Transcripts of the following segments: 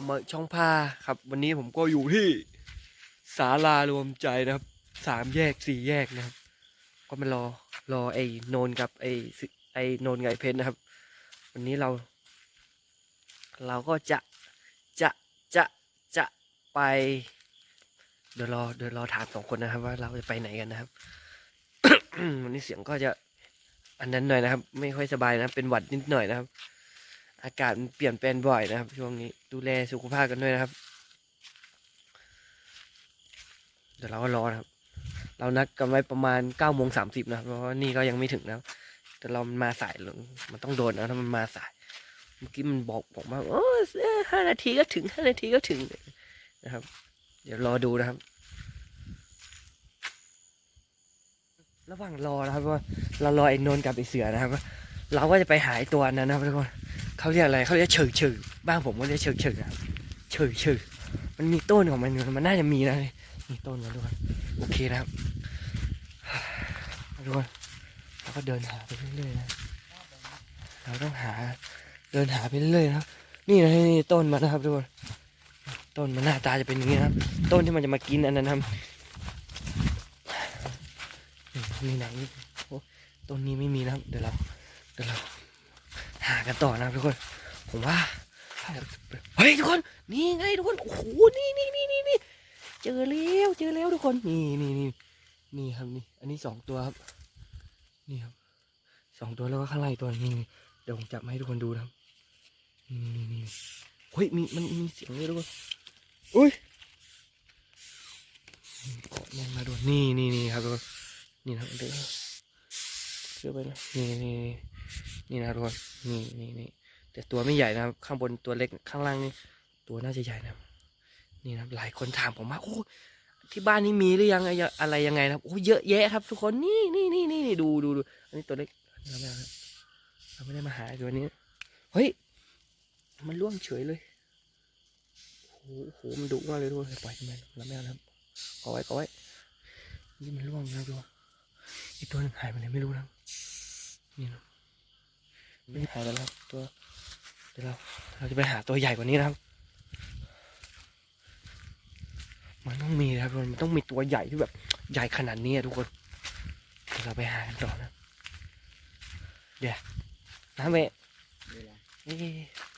ผมมาช่องผ้าครับ วันนี้ผมก็อยู่ที่ศาลารวมใจนะครับสามแยกสี่แยกนะครับ ก็มารอรอไอ้โนนกับไอ้ไอ้โนนไงเพชรนะครับ วันนี้เรา เราก็จะจะจะจะไป เดี๋ยวรอเดี๋ยวรอถามสองคนนะครับ ว่าเราจะไปไหนกันนะครับ วันนี้เสียงก็จะอันนั้นหน่อยนะครับ ไม่ค่อยสบายนะเป็นหวัดนิดหน่อยนะครับ อากาศมันเปลี่ยนแปลงบ่อยนะครับช่วงนี้ ดูแลสุขภาพกันด้วยนะครับ เดี๋ยวเราก็รอนะครับ เรานัดกันไว้ประมาณเก้าโมงสามสิบนะเพราะว่านี่ก็ยังไม่ถึงนะแต่เรามันมาสายลงมันต้องโดนนะถ้ามันมาสาย เมื่อกี้มันบอกบอกมาโอ้ห้านาทีก็ถึงห้านาทีก็ถึงนะครับ เดี๋ยวรอดูนะครับ ระหว่างรอนะครับว่าเรารอไอ้นนท์กับไอ้เสือนะครับ เราก็จะไปหาไอ้ตัวนั้นนะครับทุกคน เขาเรียกอะไรเขาเรียกเฉยเฉยบ้านผมก็เรียกเฉยเฉยนะเฉยเฉยมันมีต้นของมันอยู่มันน่าจะมีนะมีต้นนะทุกคนโอเคนะครับทุกคนเราก็เดินหาไปเรื่อยๆนะเราต้องหาเดินหาไปเรื่อยๆนะนี่นะนี่ต้นมันนะครับทุกคนต้นมันหน้าตาจะเป็นอย่างนี้นะครับ ต้นที่มันจะมากินอันนั้นนะครับนี่ไหนโอ้ต้นนี้ไม่มีนะครับเดี๋ยวเราเดี๋ยวเรา หากันต่อนะทุกคน ผมว่า เฮ้ยทุกคน นี่ไงทุกคน โอ้โห นี่นี่นี่นี่นี่เจอแล้วเจอแล้วทุกคน นี่นี่นี่นี่ครับนี่ อันนี้สองตัวครับ นี่ครับสองตัวแล้วก็ข้างล่างอีกตัวนึงนี่เดี๋ยวผมจับมาให้ทุกคนดูนะครับนี่นี่เฮ้ยมีมันมีเสียงเลยทุกคนอุ้ยเกาะแน่นมาด้วยนี่นี่นี่ครับทุกคนนี่นะครับเดี๋ยวเชื่อไปนะนี่นี่ นี่นะทุกคนนี่นี่นี่แต่ตัวไม่ใหญ่นะครับ ข้างบนตัวเล็กข้างล่างนี่ตัวน่าจะใหญ่นะนี่นะหลายคนถามผมว่าโอ้ที่บ้านนี้มีหรือยังอะไรยังไงนะครับโอ้เยอะแยะครับ ทุกคนนี่นี่นี่นี่นี่ดูดูดูอันนี้ตัวเล็กเราไม่เอาครับเราไม่ได้มาหาตัวนี้เฮ้ยมันล่วงเฉยเลยโอ้โหมันดุมากเลยทุกคนปล่อยทำไมเราไม่เอาครับเอไว้เอไว้นี่มันล่วงนะทุกคนอีกตัวหนึ่งหายไปไหนไม่รู้นะนี่นะ ไม่หายไปแล้วตัวเดี๋ยวเราเราจะไปหาตัวใหญ่กว่านี้นะครับ มันต้องมีนะครับมันต้องมีตัวใหญ่ที่แบบใหญ่ขนาดนี้ทุกคนเดี๋ยวเราไปหากันต่อนะเดี๋ยวนะเมะเอ๊ะ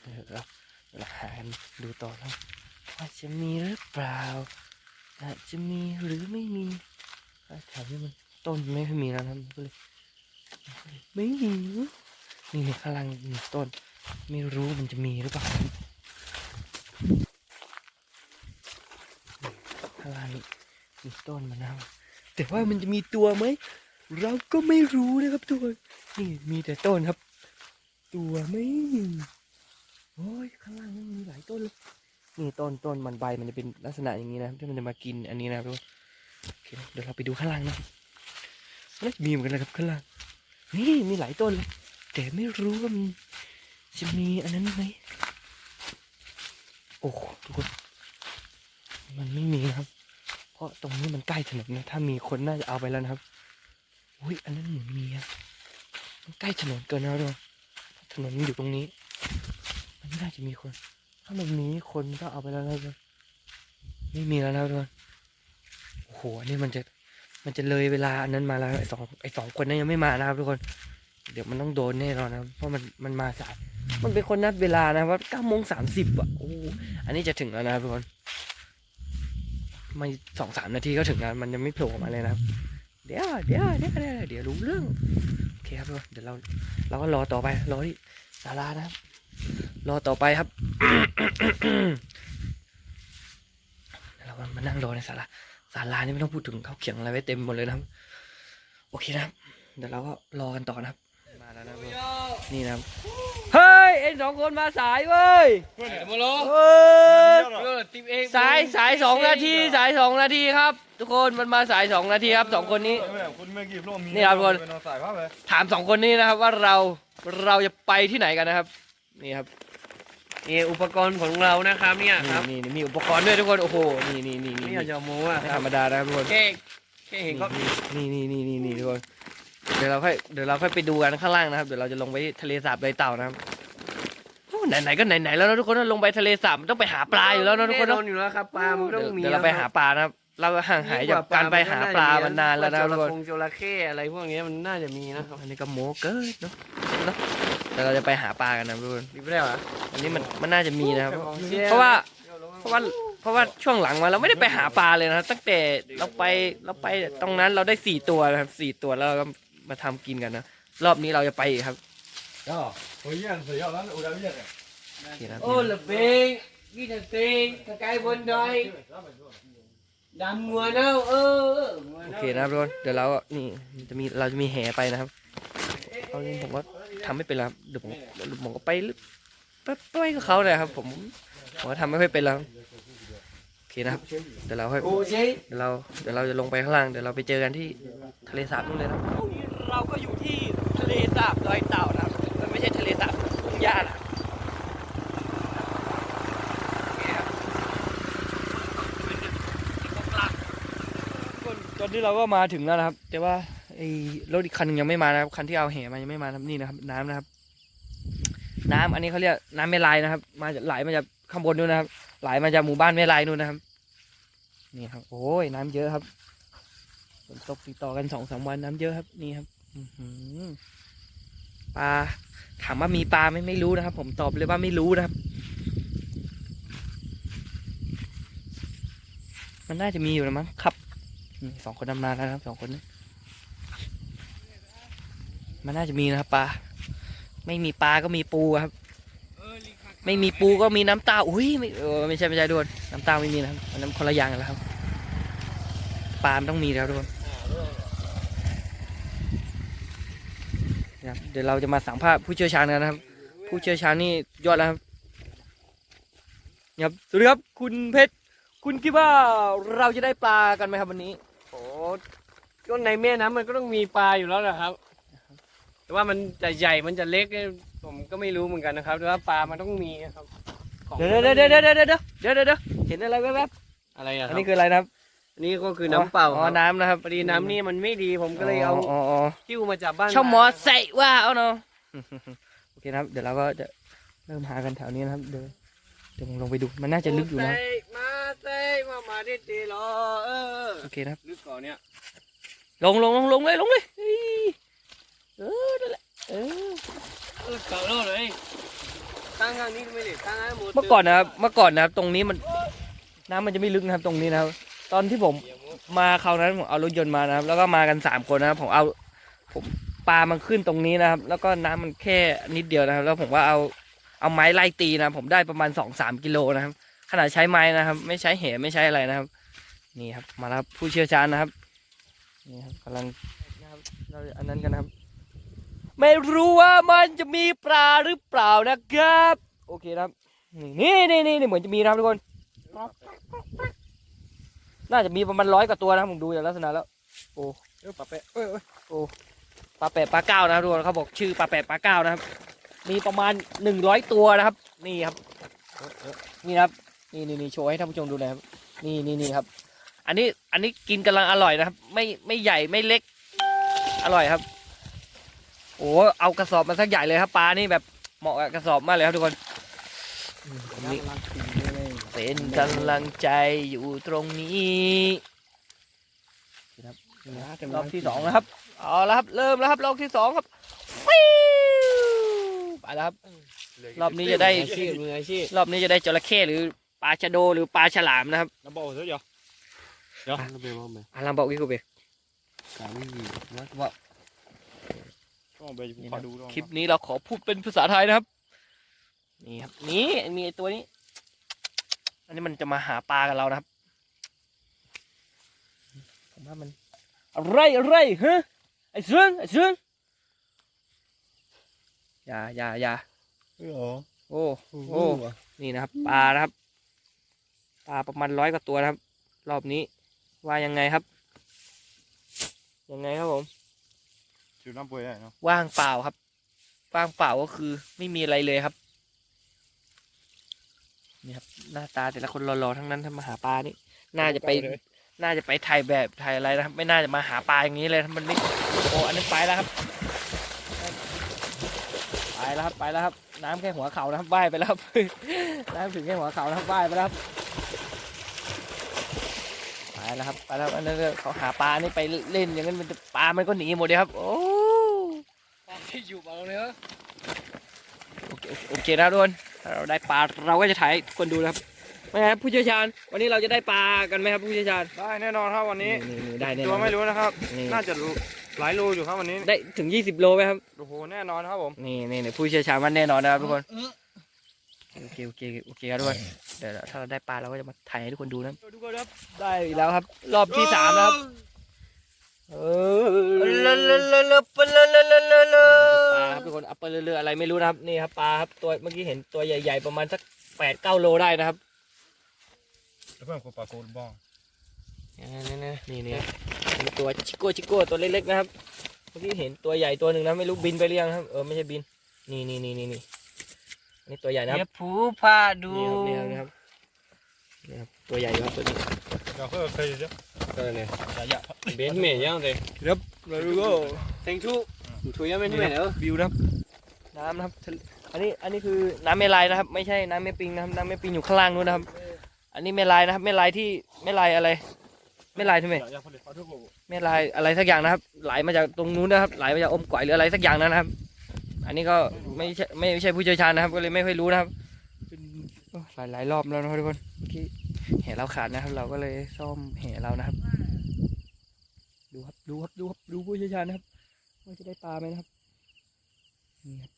เดี๋ยวเราเราหากันดูต่อนะว่าจะมีหรือเปล่าอาจจะมีหรือไม่มีแถวนี้มันต้นไม่ค่อยมีแล้วนะมันก็เลยไม่มี นี่ข้างล่างมีต้น ไม่รู้มันจะมีหรือเปล่าข้างล่างมีต้นมันนะครับแต่ว่ามันจะมีตัวไหม เราก็ไม่รู้นะครับทุกคนนี่มีแต่ต้นครับ ตัวไม่มีโอ้ยข้างล่างนี่มีหลายต้นเลยนี่ต้นต้นมันใบมันจะเป็นลักษณะอย่างนี้นะที่มันจะมากินอันนี้นะครับทุกคนโอเคเดี๋ยวเราไปดูข้างล่างนะน่าจะมีเหมือนกันนะครับข้างล่างนี่มีหลายต้นเลย แต่ไม่รู้ว่ามันจะมีอันนั้นไหมโอ้โหทุกคน มันไม่มีนะครับ เพราะตรงนี้มันใกล้ถนนนะ ถ้ามีคนน่าจะเอาไปแล้วนะครับ อุ้ยอันนั้นเหมือนมีครับมันใกล้ถนนเกินแล้วด้วยถนนมันอยู่ตรงนี้ มันไม่น่าจะมีคน ถ้ามันมีคนก็เอาไปแล้วนะทุกคนไม่มีแล้วนะทุกคนโอ้โหอันนี้มันจะ มันจะเลยเวลาอันนั้นมาแล้วไอ้สองไอ้สองคนนั้นยังไม่มานะครับทุกคน เดี๋ยวมันต้องโดนแน่นอนนะเพราะมันมันมาสายมันเป็นคนนัดเวลานะว่าเก้าโมงสามสิบอะโอ้อันนี้จะถึงแล้วนะทุกคนไม่สองสามนาทีก็ถึงแล้วมันยังไม่โผล่ออกมาเลยนะเดี๋ยวเดี๋ยวเดี๋ยวเดี๋ยวเดี๋ยวรู้เรื่องโอเคครับทุกคนเดี๋ยวเรา เราก็รอต่อไป รอที่ศาลานะครับรอต่อไปครับเรามานั่งรอในศาลาศาลานี่ไม่ต้องพูดถึงเขาเขียนอะไรไว้เต็มหมดเลยนะครับ โอเคนะครับ เดี๋ยวเราก็รอกันต่อนะครับ นะครับนี่นะครับเฮ้ยเอ็นสองคนมาสายเว้ยมาโลเฮ้ยเออติมเองสายสายสองนาทีสายสองนาทีครับ ทุกคนมันมาสายสองนาทีครับสองคนนี้คุณเมื่อกี้พวกมีนี่ครับทุกคนเป็นสายภาพเลยถามสองคนนี้นะครับว่าเราเราจะไปที่ไหนกันนะครับ นี่ครับนี่อุปกรณ์ของเรานะครับเนี่ยครับนี่นี่มีอุปกรณ์ด้วยทุกคนโอ้โหนี่นี่นี่ไม่นี่อยากจะโม้อะไม่คธรัรบรมดานะครับทุกคนแค่แค่เห็นก็นี่นี่นี่นี่นี่ทุกคน เดี๋ยวเราค่อยเดี๋ยวเราค่อยไปดูกันข้างล่างนะครับ เดี๋ยวเราจะลงไปทะเลสาบเลยเต่านะครับโอ้ไหนๆก็ไหนๆแล้วนะทุกคนนะลงไปทะเลสาบมันต้องไปหาปลาอยู่แล้วนะทุกคนแน่นะนอนอยู่แล้วครับปลามันก็ต้องมีเดี๋ยวเราไปหาปลานะครับ เราห่างหายจากการไปหาปลามานานแล้วนะทุกคนจระคงจระเข้อะไรพวกเนี้ยมันน่าจะมีนะครับอันนี้ก็โมเกินเนาะเนาะแต่เราจะไปหาปลากันนะทุกคนมีไม่ได้เหรออันนี้มันมันน่าจะมีนะครับเชี่ยเพราะว่าเพราะว่าเพราะว่าช่วงหลังมาเราไม่ได้ไปหาปลาเลยนะครับตั้งแต่เราไปเราไปตรงนั้นเราได้สี่ตัวนะครับสี่ตัวแล้วเราก็ มาทำกินกันนะ รอบนี้เราจะไปอีกครับ Ja, och igen så gör han och det blir det. โอเคนะครับโอ้ละเบงนี่จะเตงตะไคร้บนดอยดำงัวเน่าเอองัวโอน่าเคนะครับทุกคนเดี๋ยวเรานี่จะมีเราจะมีแห่ไปนะครับเอาจริงผมว่าทำไม่เป็นแล้วครับเดี๋ยวผมเดี๋ยวผมก็ไปไปไปกับเขาเลยครับ ผมผมก็ทำไม่ค่อยเป็นแล้วโอ เคนะครับเดี๋ยวเราค่อยโอ้เจ๊เดี๋ยวเราเดี๋ยวเราจะลงไปข้างล่างเดี๋ยวเราไปเจอกันที่ทะเลสาบนู่นเลยนะเราก็อยู่ที่ทะเลสาบดอยเต่านะครับมันไม่ใช่ทะเลสาบทุ่งหญ้านะตอนนี้เราก็มาถึงแล้วนะครับ แต่ว่าไอ้รถอีกคันหนึงยังไม่มานะครับคันที่เอาแห่มายังไม่มานะครับนี่นะครับ น้ำนะครับ น้ำอันนี้เขาเรียกน้ำแม่ลายนะครับ มาจากไหลมาจากข้างบนนู่นนะครับ ไหลมาจากหมู่บ้านแม่ลายนู่นนะครับ นี่ครับ โอ้ยน้ำเยอะครับฝนตกติดต่อกันสองสามวันน้ำเยอะครับ นี่ครับอื้อหือปลาถามว่ามีปลาไหมไม่รู้นะครับ ผมตอบเลยว่าไม่รู้นะครับ มันน่าจะมีอยู่แล้วมั้งครับสองคนดำนาแล้วนะครับสองคนนี้มันน่าจะมีนะครับปลาไม่มีปลาก็มีปูครับ ไม่มีปูก็มีน้ำตาอุ้ยไม่เออไม่ใช่ไม่ใช่ดวยน้ำตาไม่มีนะครับอันนั้นคนละอย่างกันแล้วครับปลามต้องมีแล้วทุกคนนะครับเดี๋ยวเราจะมาสัมภาษณ์ผู้เชี่ยวชาญกันนะครับ ผู้เชี่ยวชาญนี่ยอดแล้วครับครับสวัสดีครับคุณเพชรคุณคิดว่าเราจะได้ปลากันไหมครับวันนี้โอ้ก็ในแม่น้ำมันก็ต้องมีปลาอยู่แล้วนะครับ แต่ว่ามันจะใหญ่มันจะเล็ก ผมก็ไม่รู้เหมือนกันนะครับว่าปลามันต้องมีครับของเดี๋ยวเดี๋ยวเดี๋ยวเดี๋ยวเดี๋ยวเดี๋ยวเดี๋ยวเห็นอะไรแวบอะไรอะอันนี้คืออะไรครับนี่ก็คือน้ำเปล่าอ๋อน้ำนะครับพอดีน้ำนี่มันไม่ดีผมก็เลยเอาคิ้วมาจากบ้านช่องหมอใส่ว่าเอาเนาะโอเคครับ เดี๋ยวเราก็จะเริ่มหากันแถวนี้นะครับ เดี๋ยวเดี๋ยวลงไปดูมันน่าจะลึกอยู่นะมาเซ่มามาเด็ดีรอเออโอเคครับลึกก่อนเนี่ยลงลงลงลงเลยลงเลยเออนั่นแหละเออ ลึกก่อนแล้วเลยตั้งข้างนี้ไม่ได้ตั้งให้หมดเมื่อก่อนนะครับ เมื่อก่อนนะครับ ตรงนี้มันน้ำมันจะไม่ลึกนะครับตรงนี้นะครับ ตอนที่ผมมาคราวนั้นผมเอารถยนต์มานะครับ แล้วก็มากันสามคนนะครับผมเอาผมปลามันขึ้นตรงนี้นะครับ แล้วก็น้ำมันแค่นิดเดียวนะครับ แล้วผมก็เอาเอาไม้ไล่ตีนะครับผมได้ประมาณสองสามกิโลนะครับขนาดใช้ไม้นะครับ ไม่ใช้เหไม่ใช้อะไรนะครับ นี่ครับ มาแล้วครับผู้เชี่ยวชาญนะครับนี่ครับกำลังนะครับเราอันนั้นกันนะครับ ไม่รู้ว่ามันจะมีปลาหรือเปล่านะครับ โอเคนะครับ นี่นี่นี่นี่เหมือนจะมีนะครับทุกคน น่าจะมีประมาณร้อยกว่าตัวนะผมดูจากลักษณะแล้ว โอ้เออปะเปะเอ้ยเอ้ปลาแปดปลาเก้านะครับทุกคนเขาบอกชื่อปลาแปดปลาเก้านะครับ มีประมาณหนึ่งร้อยตัวนะครับ นี่ครับ นี่ครับ นี่นี่นี่โชว์ให้ท่านผู้ชมดูนะครับ นี่นี่นี่ครับ อันนี้อันนี้กินกำลังอร่อยนะครับ ไม่ไม่ใหญ่ไม่เล็ก อร่อยครับ โอ้เอากระสอบมาสักใหญ่เลยครับปลานี่แบบเหมาะกับกระสอบมากเลยครับทุกคนนี่เป็นกำลังใจอยู่ตรงนี้ครับรอบที่สองนะครับเอาละครับเริ่มแล้วครับรอบที่สองครับฟิวไปแล้วครับรอบนี้จะได้มืออาชีพมืออาชีพรอบนี้จะได้จระเข้หรือปลาชะโดหรือปลาฉลามนะครับ Nó bò rồi giờ. Giờ. Nó bè bò mè. อาลังบอกวิคุเบ Cả cái gì? Nó vợ. Có bè cũng phải đủ คลิปนี้เราขอพูดเป็นภาษาไทยนะครับ นี่ครับนี่มีไอ้ตัวนี้ อันนี้มันจะมาหาปลากับเรานะครับ ผมว่ามันอะไรอะไรฮะไอ้เสือนไอ้เสือนอย่าอย่าอย่า Ôi dồi. โอ้ Ô. นี่นะครับปลานะครับปลาประมาณร้อยกว่าตัวนะครับ รอบนี้ว่ายังไงครับ ยังไงครับผม Chịu năm bưởi này nó. ว่างเปล่าครับ ว่างเปล่าก็คือ ไม่มีอะไรเลยครับ นี่ครับ หน้าตาแต่ละคนรอๆทั้งนั้นถ้ามาหาปลานี่ น่าจะไป น่าจะไปถ่ายแบบถ่ายอะไรนะครับ ไม่น่าจะมาหาปลาอย่างนี้เลยมันนี่โอ้อันนั้นไปแล้วครับไปไปแล้วครับไปแล้วครับ น้ำแค่หัวเข่านะครับว่ายไปแล้วครับ น้ำถึงแค่หัวเข่านะครับว่ายไปแล้วครับไปแล้วครับไปแล้วอันนั้นเขาหาปลานี่ไปเล่นอย่างนั้นมันจะปลามันก็หนีหมดเลยครับ โอ้ความที่ อยู่เบาเลยเหรอโอเคโอเคนะทุกคนถ้าเราได้ปลาเราก็จะถ่ายให้ทุกคนดูนะครับไม่ครับผู้เชี่ยวชาญ วันนี้เราจะได้ปลากันไหมครับผู้เชี่ยวชาญได้แน่นอนครับวันนี้ นี่นี่ได้แน่นตัวอนไม่รู้นะครับ นี่ น่าจะรู้หลายรูอยู่ครับวันนี้ได้ถึง 20 โลไหมครับ โอ้โหแน่นอนครับผม นี่นี่นี่ผู้เชี่ยวชาญมันแน่นอนนะครับทุกคน เออโอเคโอเคโอเคครับทุกคนเดี๋ยวถ้าเราได้ปลาเราก็จะมาถ่ายให้ทุกคนดูนะทุกคนครับ ได้อีกแล้วครับ รอบที่สามแล้วครับ เออเลอะเลอะเลอะเลอะเลอะเลอะเลอะเลอะเลอะปลาครับทุกคนอัปเร์เรืออะไรไม่รู้นะครับนี่ครับปลาครับตัวเมื่อกี้เห็นตัวใหญ่ ๆ ประมาณสักแปดเก้าโลได้นะครับแล้วเพื่อนกูปากกูบ้องนี่นี่นี่นี่นี่ตัวชิโก้ชิโก้ตัวเล็กๆนะครับ เมื่อกี้เห็นตัวใหญ่ตัวหนึ่งนะไม่รู้บินไปหรือยังครับเออไม่ใช่บิน นี่นี่นี่นี่นี่นี่ตัวใหญ่นะครับผู้พาดูนี่ครับนี่ครับ นี่ครับนี่ครับตัวใหญ่ครับตัวนี้เดี๋ยวเพื่อนเคยจะเออเนี่ยจะอยากเบนเมย์ยังเลยเราดูก็เต็งชูถุยยังไม่เมย์เหรอวิวนะครับน้ำนะครับทะเลอันนี้อันนี้คือน้ำเมลายนะครับ ไม่ใช่น้ำเมปิงนะครับน้ำเมปิงอยู่ข้างล่างนู้นนะครับ อันนี้เมลายนะครับเมลายที่เมลายอะไรเมลายใช่ไหมอยากผลิตขอทุกคนเมลายอะไรสักอย่างนะครับ ไหลมาจากตรงนู้นนะครับ ไหลมาจากอมก๋อยหรืออะไรสักอย่างนะครับ อันนี้ก็ไม่ใช่ไม่ใช่ผู้เชี่ยวชาญนะครับ ก็เลยไม่ค่อยรู้นะครับโอ้หลายหลายรอบแล้วนะครับทุกคน เมื่อกี้แห่เราขาดนะครับ เราก็เลยซ่อมแห่เรานะครับ ดูครับดูครับดูครับดูผู้เชี่ยวชาญนะครับว่าจะได้ปลาไหมนะครับนี่ครับ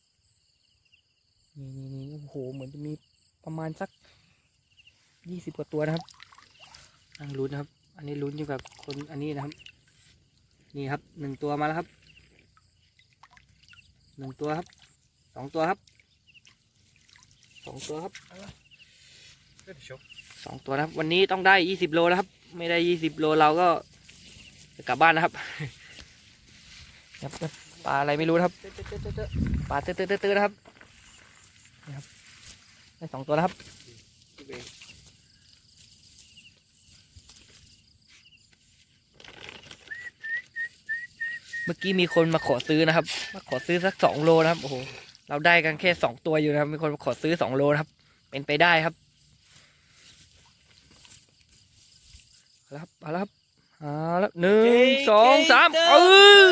นี่นี่นี่โอ้โหเหมือนจะมีประมาณสักยี่สิบกว่าตัวนะครับนั่งลุ้นนะครับ อันนี้ลุ้นอยู่กับคนอันนี้นะครับ นี่ครับหนึ่งตัวมาแล้วครับหนึ่งตัวครับสองตัวครับสองตัวครับ สองตัวนะครับ วันนี้ต้องได้ยี่สิบโลนะครับ ไม่ได้ยี่สิบโลเราก็กลับบ้านนะครับปลาอะไรไม่รู้นะครับปลาเตื้อๆๆๆนะครับนี่ครับได้สองตัวนะครับเมื่อกี้มีคนมาขอซื้อนะครับ มาขอซื้อสักสองโลนะครับ โอ้โห เราได้กันแค่สองตัวอยู่นะครับ มีคนมาขอซื้อสองโลนะครับ เป็นไปได้ครับ เอาละค รับเอาละครับเอาละหนึ่งสองสามเออ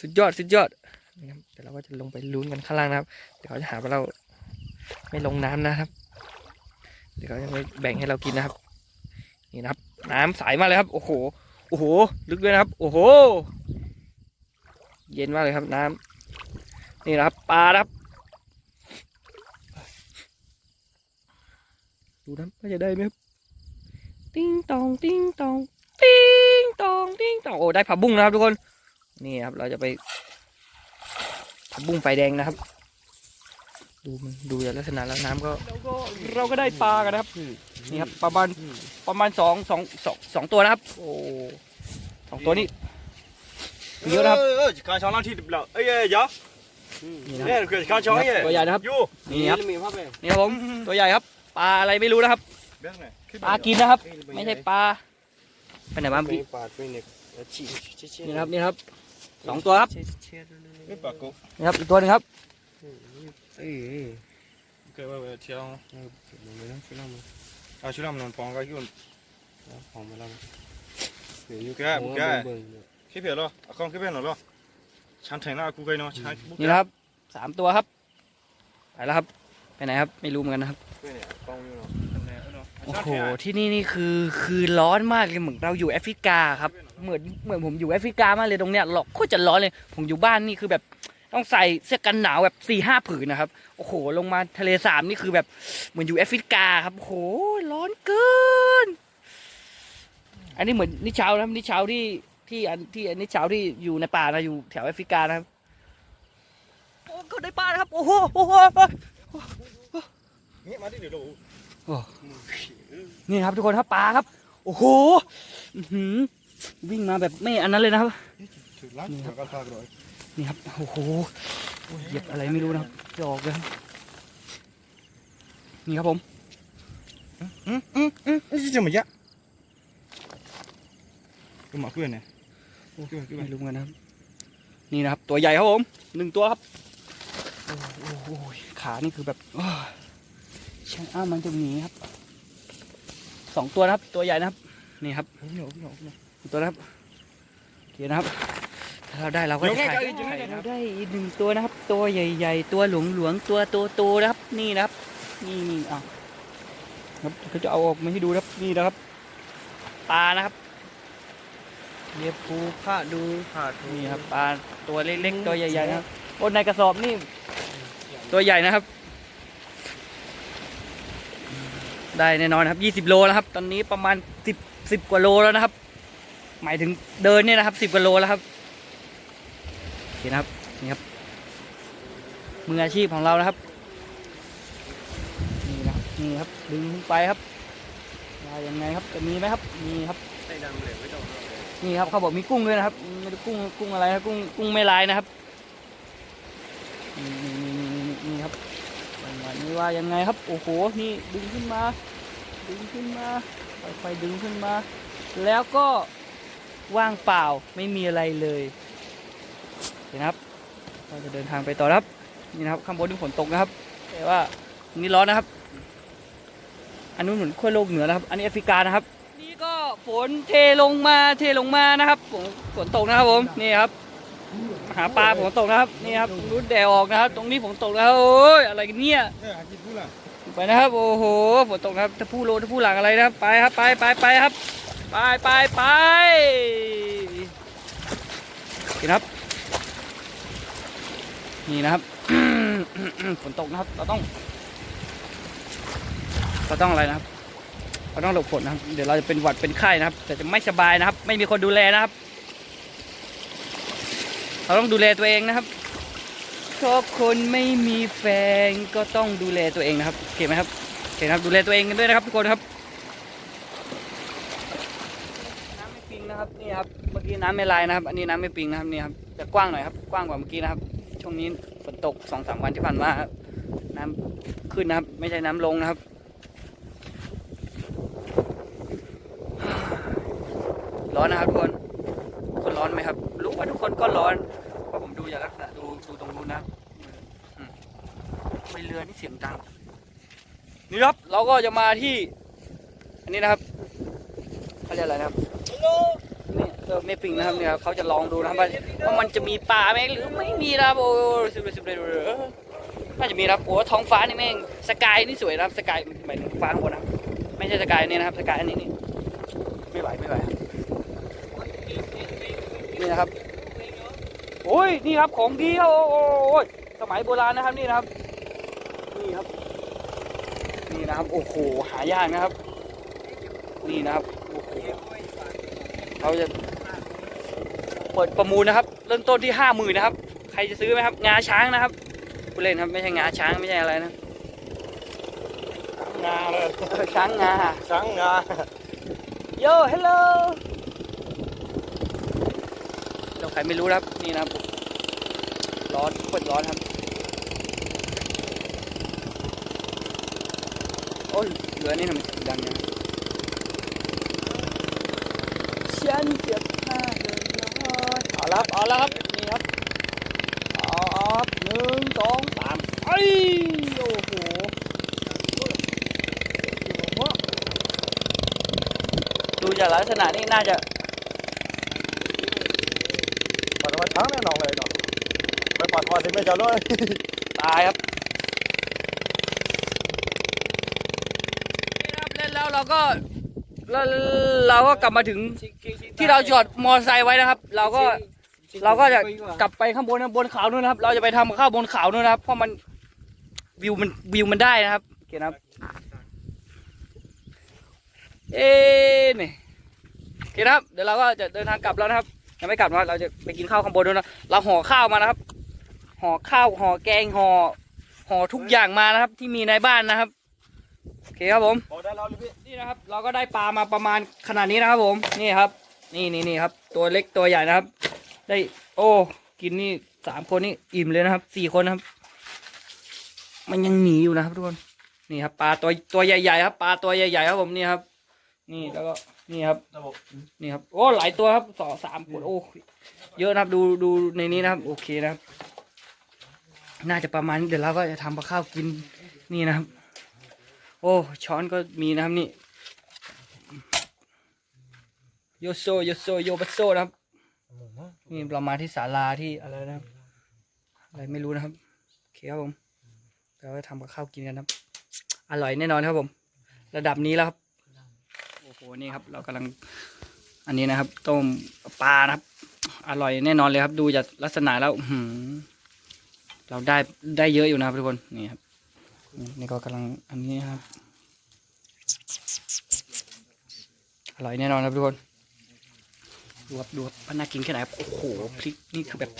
สุดยอดสุดยอดนี่ครับเดี๋ยวเราก็จะลงไปลุ้นกันข้างล่างนะครับ เดี๋ยวเขาจะหาว่าเราไม่ลงน้ำนะครับ เดี๋ยวเขาจะไม่แบ่งให้เรากินนะครับ นี่นะครับ น้ำใสมากเลยครับ โอ้โห โอ้โห ลึกด้วยนะครับ โอ้โห เย็นมากเลยครับน้ำนี่นะครับ ปลานะครับ ดูนะว่าจะได้ไหมครับติ้งตองติ้งตองติ้งตองติ้งตองโอ้ได้ผักบุ้งนะครับทุกคนนี่ครับเราจะไปผักบุ้งไฟแดงนะครับ ดูมันดูจากลักษณะแล้วน้ำก็เราก็เราก็ได้ปลากันนะครับนี่ครับประมาณประมาณสองสองสองสองตัวนะครับ โอ้สองตัวนี้เยอะนะครับเออการช้อนล่างที่ดิบแล้วเอ้ยยะนี่นะเนี่ยคือการช้อนเนี่ยตัวใหญ่นะครับยูนี่ครับมีภาพไหมนี่ครับผมตัวใหญ่ครับ ปลาอะไรไม่รู้นะครับเบี้ยงไหนปลากินนะครับ ไม่ใช่ปลาไปไหนบ้างไม่พี่ปาดไม่เนี่ยฉีกเชี่ยนี่นะครับนี่นะครับสองตัวครับเชี่ยเชี่ยไม่ปากกูนี่ครับอีกตัวหนึงครับเอ้ยเคยว่าเที่ยวไม่ต้องช่วยเรามั้งเอาชุดนอนปองก็ยุ่นของมาแล้วบุกแกบุกแกขี้เพี้ยหรอเอาของขี้เพี้ยหรอฉันแทงหน้ากูเคยเนาะฉันนี่นะครับสามตัวครับไปแล้วครับไปไหนครับไม่รู้เหมือนกันนะครับ เนี่ยกองอยู่เนาะเนาะโอ้โห ที่นี่นี่คือคือร้อนมากเลยเหมือนเราอยู่แอฟริกาครับ เหมือนเหมือนผมอยู่แอฟริกามากเลยตรงเนี้ยหรอกโคตรจะร้อนเลย ผมอยู่บ้านนี่คือแบบต้องใส่เสื้อกันหนาวแบบสี่ห้าผืนนะครับ โอ้โห ลงมาทะเลสาบนี่คือแบบเหมือนอยู่แอฟริกาครับ โอ้โห ร้อนเกิน อันนี้เหมือนนิชาวนะครับนิชาวที่ที่อันที่อันนิชาวที่อยู่ในป่านะอยู่แถวแอฟริกานะครับโอ้ก็ได้ปลานะครับ โอ้โหโอ้โห นี่มาที่เดี๋ยวดูนี่ครับทุกคนครับปลาครับ โอ้โหอื้อหือวิ่งมาแบบไม่อันนั้นเลยนะครับถึงแล้วถึงก็พากเลยนี่ครับโอ้โหเหยียบอะไรไม่รู้นะครับจะออกเลยครับนี่ครับผมอืมอืมอืมนี่จะมาเยอะกูมาเพื่อนเนี่ยกูมากูมาไม่รู้เหมือนกันนะครับ นี่นะครับ ตัวใหญ่ครับผมหนึ่งตัวครับโอ้โหโอ้โหขานี่คือแบบโอ้ย ช่างอ้ามันจะหนีครับสองตัวนะครับ ตัวใหญ่นะครับ นี่ครับเหนียวเหนียวเหนียวตัวนะครับโอเคนะครับ ถ้าเราได้เราก็จะถ่ายถ่ายเราได้อีกหนึ่งตัวนะครับ ตัวใหญ่ๆ ตัวหลวงหลวงๆตัวโตๆนะครับ นี่นะครับ นี่นี่อะครับก็จะเอาออกมาให้ดูนะครับ นี่นะครับปลานะครับเรียบปูผ้าดูผ้าดูนี่ครับปลาตัวเล็กๆตัวใหญ่ๆนะครับโอ้ในกระสอบนี่ ตัวใหญ่นะครับ ได้แน่นอนครับ 20 โลแล้วครับ ตอนนี้ประมาณ 10 10 กว่าโลแล้วนะครับ หมายถึงเดินเนี่ยนะครับ 10 กว่าโลแล้วครับโอเคนครับ นี่ครับ มืออาชีพของเรานะครับ นี่นะครับ นี่ครับ ดึงขึ้นไปครับว่ายังไงครับจะมีไหมครับ มีครับใส่ดำเลยไม่ต้องนี่ครับเขาบอกมีกุ้งด้วยนะครับไม่รู้กุ้งกุ้งอะไรนะกุ้งกุ้งไม่ลายนะครับนี่นี่นี่นี่ครับ วะนี้ว่ายังไงครับ โอ้โห นี่ดึงขึ้นมา ดึงขึ้นมา ค่อยๆดึงขึ้นมา แล้วก็ว่างเปล่าไม่มีอะไรเลยเห็นะครับ เราจะเดินทางไปต่อครับ นี่นะครับข้างบนนี่ฝนตกนะครับ แต่ว่านี่ร้อนนะครับ อันนู้นเหมือนขั้วโลกเหนือนะครับ อันนี้แอฟริกานะครับ นี่ก็ฝนเทลงมาเทลงมานะครับ ฝนฝนตกนะครับผม นี่ครับ หาปลาฝนตกนะครับนี่ครับตรงนู้นแดดออกนะครับ ตรงนี้ฝนตกแล้วโอ้ยอะไรกันเนี่ยเออหากินพูดล่ะไปนะครับโอ้โหฝนตกนะครับถ้าผู้โลถ้าผู้หลังอะไรนะครับไปครับไปไปไปครับ ไปไปไปโอเคนะครับ นี่นะครับฝนตกนะครับ เราต้องเราต้องอะไรนะครับเราต้องหลบฝนนะครับ เดี๋ยวเราจะเป็นหวัดเป็นไข้นะครับ แต่จะไม่สบายนะครับ ไม่มีคนดูแลนะครับ เราต้องดูแลตัวเองนะครับชอบคนไม่มีแฟนก็ต้องดูแลตัวเองนะครับโอเคไหมครับเคนะครับดูแลตัวเองกันด้วยนะครับทุกคนครับน้ำไม่ปิงนะครับนี่ครับเมื่อกี้น้ำไม่ลายนะครับ อันนี้น้ำไม่ปิงนะครับนี่ครับจะกว้างหน่อยครับกว้างกว่าเมื่อกี้นะครับ ช่วงนี้ฝนตกสองสามวันที่ผ่านมาครับน้ำขึ้นนะครับ ไม่ใช่น้ำลงนะครับร้อนนะครับทุกคนคนร้อนไหมครับ ว่าทุกคนก็ร้อนเพราะผมดูจากลักษณะดูดูตรงนู้นนะครับอืมไปเรือนี่เสียงดังนี่ครับเราก็จะมาที่ อันนี้นะครับเขาเรียกอะไรนะครับนี่เออไม่ปิงนะครับเนี่ยเขาจะลองดูนะครับว่าว่ามันจะมีปลาไหมหรือไม่มีนะครับโอ้สิบเลยสิบเลยเออน่าจะมีนะครับโอ้ท้องฟ้านี่แม่งสกายนี่สวยนะครับสกายหมายถึงฟ้าข้างบนนะไม่ใช่สกายนี่นะครับสกายอันนี้นี่ไม่ไหวไม่ไหวนี่นะครับ โอ้ยนี่ครับของดีครับโอ้โหโอ้ยสมัยโบราณนะครับนี่นะครับนี่ครับ นี่นะครับโอ้โหหายากนะครับ นี่นะครับโอ้โหเราจะเปิดประมูลนะครับ เริ่มต้นที่ห้าหมื่นนะครับ ใครจะซื้อไหมครับ งาช้างนะครับผู้เล่นครับไม่ใช่งาช้างไม่ใช่อะไรนะงาเลยเออช้างงาช้างงาโยฮัลโหลเรา ใครไม่รู้นะครับนี่นะครับร้อนโคตรร้อนครับโอ้ยเรือนี่ทำไมเสียงดังเนี่ยฉันเจ็บหน้าเลยน้อยเอาละครับเอาละครับนี่ครับเอาเอาครับหนึ่งสองสามไอ้ยโอ้โหดูจากลักษณะนี่น่าจะ ปัดว่า ช้างแน่นอนเลยเนาะไปปัดว่าถึงไม่จะเลยตายครับครับเล่นแล้วเราก็เราเราก็กลับมาถึงที่เราจอดมอเตอร์ไซค์ไว้นะครับ เราก็เราก็จะกลับไปข้างบนบนเขานู่นนะครับ เราจะไปทำข้าวบนเขานู่นนะครับ เพราะมันวิวมันวิวมันได้นะครับโอเคนะครับ เอ๊ะนี่โอเคนะครับ เดี๋ยวเราก็จะเดินทางกลับแล้วนะครับ ยังไม่กลับนะเราจะไปกินข้าวข้างบนด้วยนะเราห่อข้าวมานะครับห่อข้าวห่อแกงห่อห่อทุกอย่างมานะครับ ที่มีในบ้านนะครับโอเคครับผมได้แล้วเลยพี่นี่นะครับ เราก็ได้ปลามาประมาณขนาดนี้นะครับ ผมนี่ครับ นี่นี่นี่ครับ ตัวเล็กตัวใหญ่นะครับ ได้ โอ้กินนี่สามคนนี่อิ่มเลยนะครับสี่คนนะครับ มันยังหนีอยู่นะครับทุกคนนี่ครับปลาตัวตัวใหญ่ๆครับปลาตัวใหญ่ๆครับผมนี่ครับ นี่แล้วก็ นี่ครับนี่ครับ โอ้ หลายตัวครับสองสามคนโอ้ เยอะนะครับ ดู ดูในนี้นะครับ โอเคนะครับ น่าจะประมาณนี้เดี๋ยวเราก็จะทำกับข้าวกิน นี่นะครับ โอ้ ช้อนก็มีนะครับนี่ โยโซ โยโซ โยบัสโซนะครับ นี่เรามาที่ศาลาที่อะไรนะครับ อะไรไม่รู้นะครับ โอเคครับผม เราจะทำกับข้าวกินกันนะครับ อร่อยแน่นอนครับผม ระดับนี้แล้วครับโอ้โหนี่ครับเรากำลังอันนี้นะครับ ต้มปลานะครับ อร่อยแน่นอนเลยครับ ดูจากลักษณะแล้วหืเราได้ได้เยอะอยู่นะครับทุกคนนี่ครับนี่ก็กำลังอันนี้ครับอร่อยแน่นอนครับทุกคนดูครับดูครับมันน่ากินแค่ไหนครับโอ้โหพริกนี่คือแบบ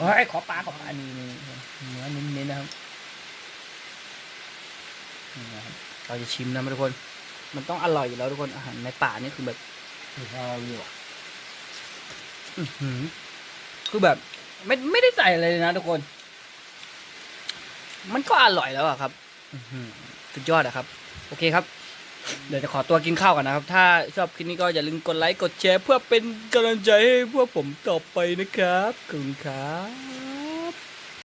เฮ้ยขอปลาขอปลานี่นี่เนื้อเน้นๆนะครับเราจะชิมนะทุกคน มันต้องอร่อยอยู่แล้วทุกคนอาหารในป่านี่คือแบบอือหือคือแบบ ไม่ไม่ได้ใส่อะไรเลยนะทุกคน มันก็อร่อยแล้วอะครับสุดยอดอะครับ โอเคครับ เดี๋ยวจะขอตัวกินข้าวก่อนนะครับ ถ้าชอบคลิปนี้ก็อย่าลืมกดไลค์กดแชร์ เพื่อเป็นกำลังใจให้พวกผมต่อไปนะครับขอบคุณครับ